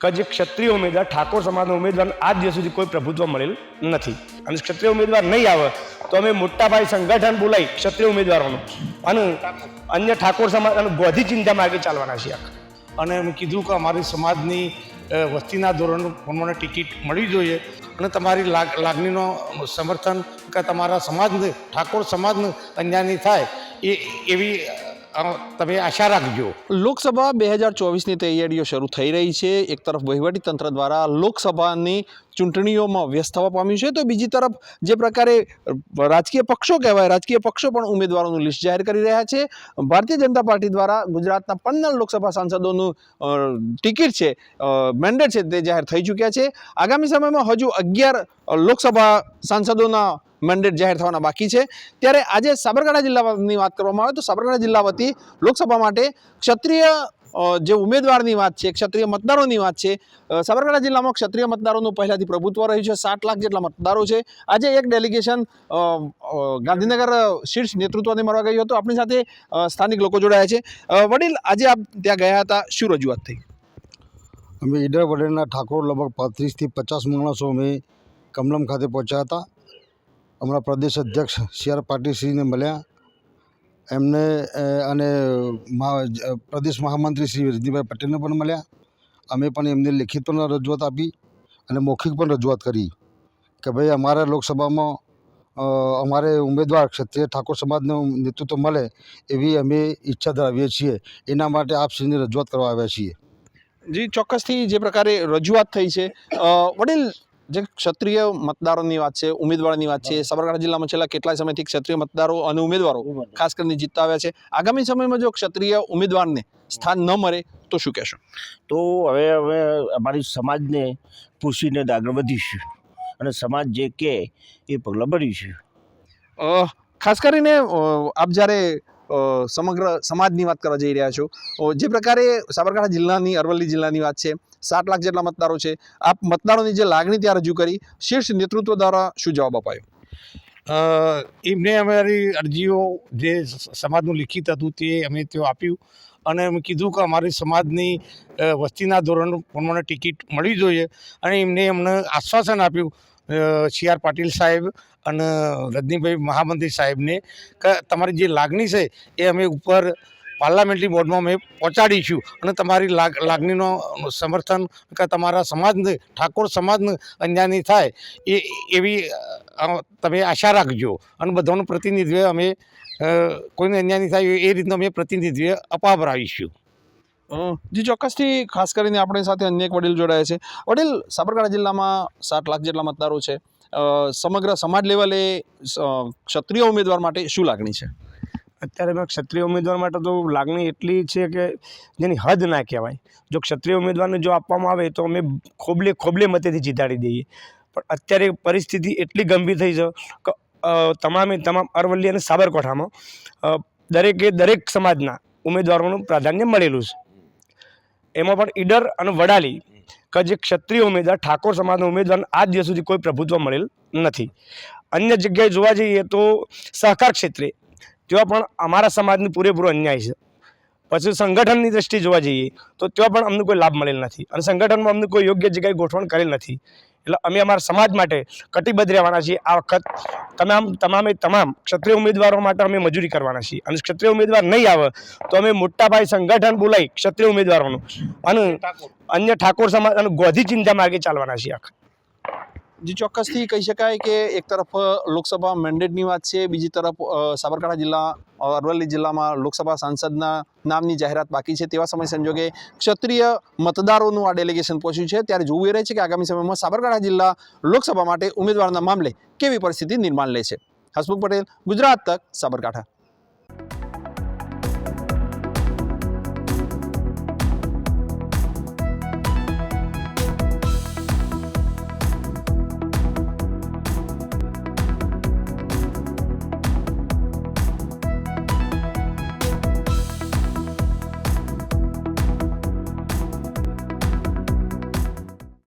કે જે ક્ષત્રિય ઉમેદવાર, ઠાકોર સમાજના ઉમેદવાર, આજ દિવસ સુધી કોઈ પ્રભુત્વ મળેલ નથી. અને ક્ષત્રિય ઉમેદવાર નહીં આવે, તો અમે મોટા પાયે સંગઠન બોલાવી ક્ષત્રિય ઉમેદવારોનું. અને અન્ય ઠાકોર સમાજ અને બધી ચિંતા માર્ગે ચાલવાના છીએ. અને એમ કીધું કે અમારી સમાજની વસ્તીના ધોરણ પ્રમાણે ટિકિટ મળવી જોઈએ. અને તમારી લાગ, લાગણીનો સમર્થન કે તમારા સમાજને, ઠાકોર સમાજને અન્યાયની થાય, એ, એવી તમે આશા રાખજો. લોકસભા બે હજાર ચોવીસની તૈયારીઓ શરૂ થઈ રહી છે. એક તરફ વહીવટી તંત્ર દ્વારા લોકસભાની ચૂંટણીઓમાં વ્યસ્ત થવા પામ્યું છે. તો બીજી તરફ જે પ્રકારે રાજકીય પક્ષો કહેવાય, રાજકીય પક્ષો પણ ઉમેદવારોનું લિસ્ટ જાહેર કરી રહ્યા છે. ભારતીય જનતા પાર્ટી દ્વારા ગુજરાતના પંદર લોકસભા સાંસદોનું ટિકિટ છે મેન્ડેટ છે તે જાહેર થઈ ચૂક્યા છે. આગામી સમયમાં હજુ અગિયાર લોકસભા સાંસદોના મેન્ડેટ જાહેર થવાના બાકી છે. ત્યારે આજે સાબરકાંઠા જિલ્લાની વાત કરવામાં આવે તો સાબરકાંઠા જિલ્લા વતી લોકસભા માટે ક્ષત્રિય જે ઉમેદવારની વાત છે, ક્ષત્રિય મતદારોની વાત છે સાબરકાંઠા જિલ્લામાં ક્ષત્રિય મતદારોનું પહેલાંથી પ્રભુત્વ રહ્યું છે. સાત લાખ જેટલા મતદારો છે. આજે એક ડેલિગેશન ગાંધીનગર શીર્ષ નેતૃત્વને મળવા ગયું હતું. આપણી સાથે સ્થાનિક લોકો જોડાયા છે. વડીલ, આજે આપ ત્યાં ગયા હતા. શું રજૂઆત થઈ? અમે ઈડર વડેરના ઠાકોર લગભગ પાંત્રીસથી પચાસ માણસો અમે કમલમ ખાતે પહોંચ્યા હતા. હમણાં પ્રદેશ અધ્યક્ષ સી આર પાટીલશ્રીને મળ્યા. એમને અને પ્રદેશ મહામંત્રી શ્રી રજનીભાઈ પટેલને પણ મળ્યા. અમે પણ એમને લેખિત પણ રજૂઆત આપી અને મૌખિક પણ રજૂઆત કરી કે ભાઈ અમારા લોકસભામાં અમારે ઉમેદવાર ક્ષત્રિય ઠાકોર સમાજનું નેતૃત્વ મળે એવી અમે ઈચ્છા ધરાવીએ છીએ. એના માટે આપશ્રીને રજૂઆત કરવા આવ્યા છીએ. જી, ચોક્કસથી જે પ્રકારે રજૂઆત થઈ છે વડીલ જે ક્ષત્રિય મતદારોની વાત છે ઉમેદવારની વાત છે સાબરકાંઠા જિલ્લામાં છેલ્લા કેટલાય સમયથી ક્ષત્રિય મતદારો અને ઉમેદવારો ખાસ કરીને જીતતા આવ્યા છે. આગામી સમયમાં જો ક્ષત્રિય ઉમેદવારને સ્થાન ન મળે તો શું કહેશો? તો હવે હવે અમારી સમાજને પૂછીને આગળ વધીશું. અને સમાજ જે કહે એ પગલાં ભરીશું. ખાસ કરીને આપ જ્યારે સમગ્ર સમાજની વાત કરવા જઈ રહ્યા છો. જે પ્રકારે સાબરકાંઠા જિલ્લાની, અરવલ્લી જિલ્લાની વાત છે, સાત લાખ જેટલા મતદારો છે, આપ મતદારોની જે લાગણી ત્યાં રજૂ કરી, શીર્ષ નેતૃત્વ દ્વારા શું જવાબ અપાયો? એમને અમારી અરજીઓ જે સમાજનું લિખિત હતું તે અમે તેઓ આપ્યું અને એમ કીધું કે અમારી સમાજની વસ્તીના ધોરણ પ્રમાણે ટિકિટ મળવી જોઈએ અને એમને અમને આશ્વાસન આપ્યું સી આર પાટીલ સાહેબ અને રજનીભાઈ મહામંત્રી સાહેબને કે, તમારી જે લાગણી છે એ અમે ઉપર પાર્લામેન્ટરી બોર્ડમાં અમે પહોંચાડીશું અને તમારી લાગ, લાગણીનો સમર્થન કે તમારા સમાજને ઠાકોર સમાજને અન્યાયની થાય એ, એવી તમે આશા રાખજો. અને બધાનું પ્રતિનિધિત્વ અમે કોઈને કોઈને અન્યાયની થાય એ રીતનું અમે પ્રતિનિધિત્વ અપાવરાવીશું જી ચોક્કસથી ખાસ કરીને આપણી સાથે અન્ય એક વડીલ જોડાયા છે. વડીલ, સાબરકાંઠા જિલ્લામાં સાત લાખ જેટલા મતદારો છે. સમગ્ર સમાજ લેવલે ક્ષત્રિય ઉમેદવાર માટે શું લાગણી છે? અત્યારે મેં ક્ષત્રિય ઉમેદવાર માટે તો લાગણી એટલી છે કે જેની હદ ના કહેવાય. જો ક્ષત્રિય ઉમેદવારને જો આપવામાં આવે તો અમે ખોબલે ખોબલે મતેથી જીતાડી દઈએ. પણ અત્યારે પરિસ્થિતિ એટલી ગંભીર થઈ છે કે તમામે તમામ અરવલ્લી અને સાબરકાંઠામાં દરેકે દરેક સમાજના ઉમેદવારોનું પ્રાધાન્ય મળેલું છે. એમાં પણ ઈડર અને વડાલી કે જે ક્ષત્રિય ઉમેદવાર, ઠાકોર સમાજના ઉમેદવારને આજ દિવસ સુધી કોઈ પ્રભુત્વ મળેલ નથી. અન્ય જગ્યાએ જોવા જઈએ તો સહકાર ક્ષેત્રે ત્યાં પણ અમારા સમાજનું પૂરેપૂરો અન્યાય છે. પછી સંગઠનની દ્રષ્ટિએ જોવા જઈએ તો ત્યાં પણ અમને કોઈ લાભ મળેલ નથી અને સંગઠનમાં અમને કોઈ યોગ્ય જગ્યાએ ગોઠવણ કરેલ નથી. એટલે અમે અમારા સમાજ માટે કટિબદ્ધ રહેવાના છીએ. આ વખત તમામ તમામે તમામ ક્ષત્રિય ઉમેદવારો માટે અમે મજૂરી કરવાના છીએ. અને ક્ષત્રિય ઉમેદવાર નહીં આવે તો અમે મોટા પાયે સંગઠન બોલાવી ક્ષત્રિય ઉમેદવારોનું. અને અન્ય ઠાકોર. સમાજ અને ગોધી ચિંતા માર્ગે ચાલવાના છીએ આખા જી, ચોક્કસથી કહી શકાય કે એક તરફ લોકસભા મેન્ડેટની વાત છે, બીજી તરફ સાબરકાંઠા જિલ્લા અરવલ્લી જિલ્લામાં લોકસભા સાંસદના નામની જાહેરાત બાકી છે તેવા સમય સંજોગે ક્ષત્રિય મતદારોનું આ ડેલિગેશન પહોંચ્યું છે. ત્યારે જોવું એ રહે છે કે આગામી સમયમાં સાબરકાંઠા જિલ્લા લોકસભા માટે ઉમેદવારના મામલે કેવી પરિસ્થિતિ નિર્માણ લે છે હસમુખ પટેલ, ગુજરાત તક, સાબરકાંઠા.